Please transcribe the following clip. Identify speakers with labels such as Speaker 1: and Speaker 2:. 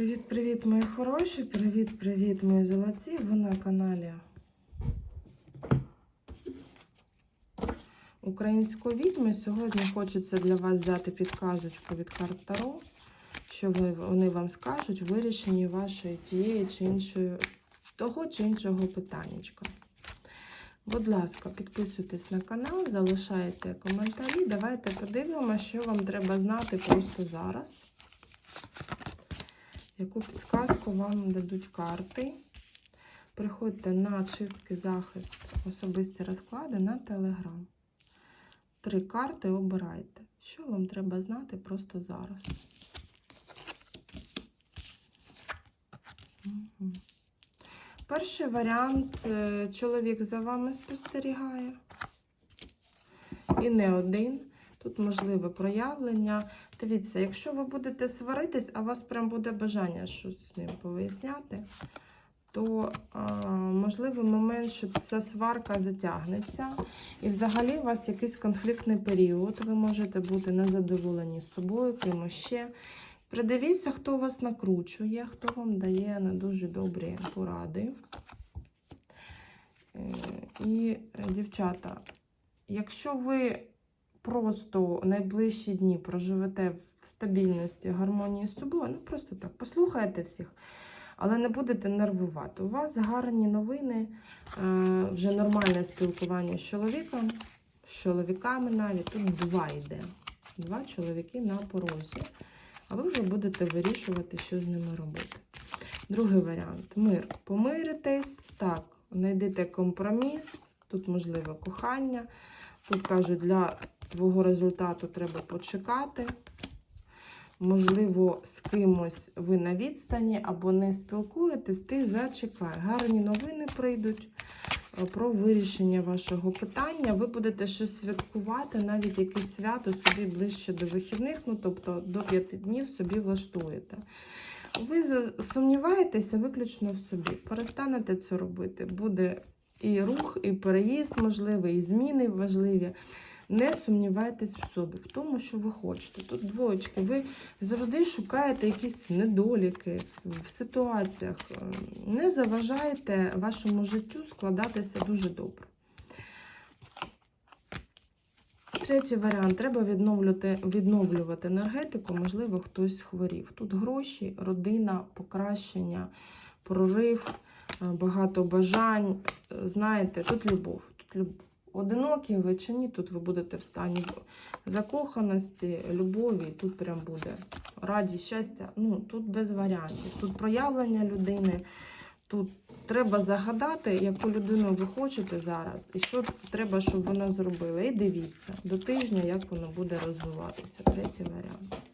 Speaker 1: Привіт-привіт, мої хороші! Привіт-привіт, мої золоті! Ви на каналі Української відьми. Сьогодні хочеться для вас взяти підказочку від карт Таро, що вони вам скажуть в вирішенні вашої тієї чи іншої, того чи іншого питаннячка. Будь ласка, підписуйтесь на канал, залишайте коментарі. Давайте подивимося, що вам треба знати просто зараз. Яку підсказку вам дадуть карти. Приходьте на чистки захист особисті розклади на Телеграм. Три карти обирайте. Що вам треба знати просто зараз? Перший варіант е, чоловік за вами спостерігає. І не один. Тут можливе проявлення. Дивіться, якщо ви будете сваритись, а у вас прям буде бажання щось з ним повиясняти, то а, можливий момент, що ця сварка затягнеться. І взагалі у вас якийсь конфліктний період. Ви можете бути незадоволені з собою, кимось ще. Придивіться, хто вас накручує, хто вам дає не дуже добрі поради. Е, І, е, дівчата, якщо ви просто найближчі дні проживете в стабільності, гармонії з собою, ну просто так, послухайте всіх, але не будете нервувати. У вас гарні новини, е, вже нормальне спілкування з чоловіком, з чоловіками навіть. Тут два йде. Два чоловіки на порозі. А ви вже будете вирішувати, що з ними робити. Другий варіант мир. Помиритесь, так, знайдете компроміс, тут можливе кохання. Тут кажуть, для твого результату треба почекати. Можливо, з кимось ви на відстані або не спілкуєтесь, ти зачекай. Гарні новини прийдуть е, про вирішення вашого питання. Ви будете щось святкувати, навіть якесь свято собі ближче до вихідних, ну тобто до п'яти днів собі влаштуєте. Ви сумніваєтеся виключно в собі. Перестанете це робити. Буде і рух, і переїзд можливий, і зміни важливі. Не сумнівайтесь в собі, в тому, що ви хочете. Тут двоєчки, ви завжди шукаєте якісь недоліки в ситуаціях. Не заважайте вашому життю складатися дуже добре. Третій варіант. Треба відновлювати, відновлювати енергетику, можливо, хтось хворів. Тут гроші, родина, покращення, прорив, багато бажань. Знаєте, тут любов. Тут любов. Одинокі ви чи ні, тут ви будете в стані закоханості, любові, тут прям буде радість, щастя. Ну, тут без варіантів. Тут проявлення людини. Тут треба загадати, яку людину ви хочете зараз, і що треба, щоб вона зробила. І дивіться до тижня, як воно буде розвиватися. Третій варіант.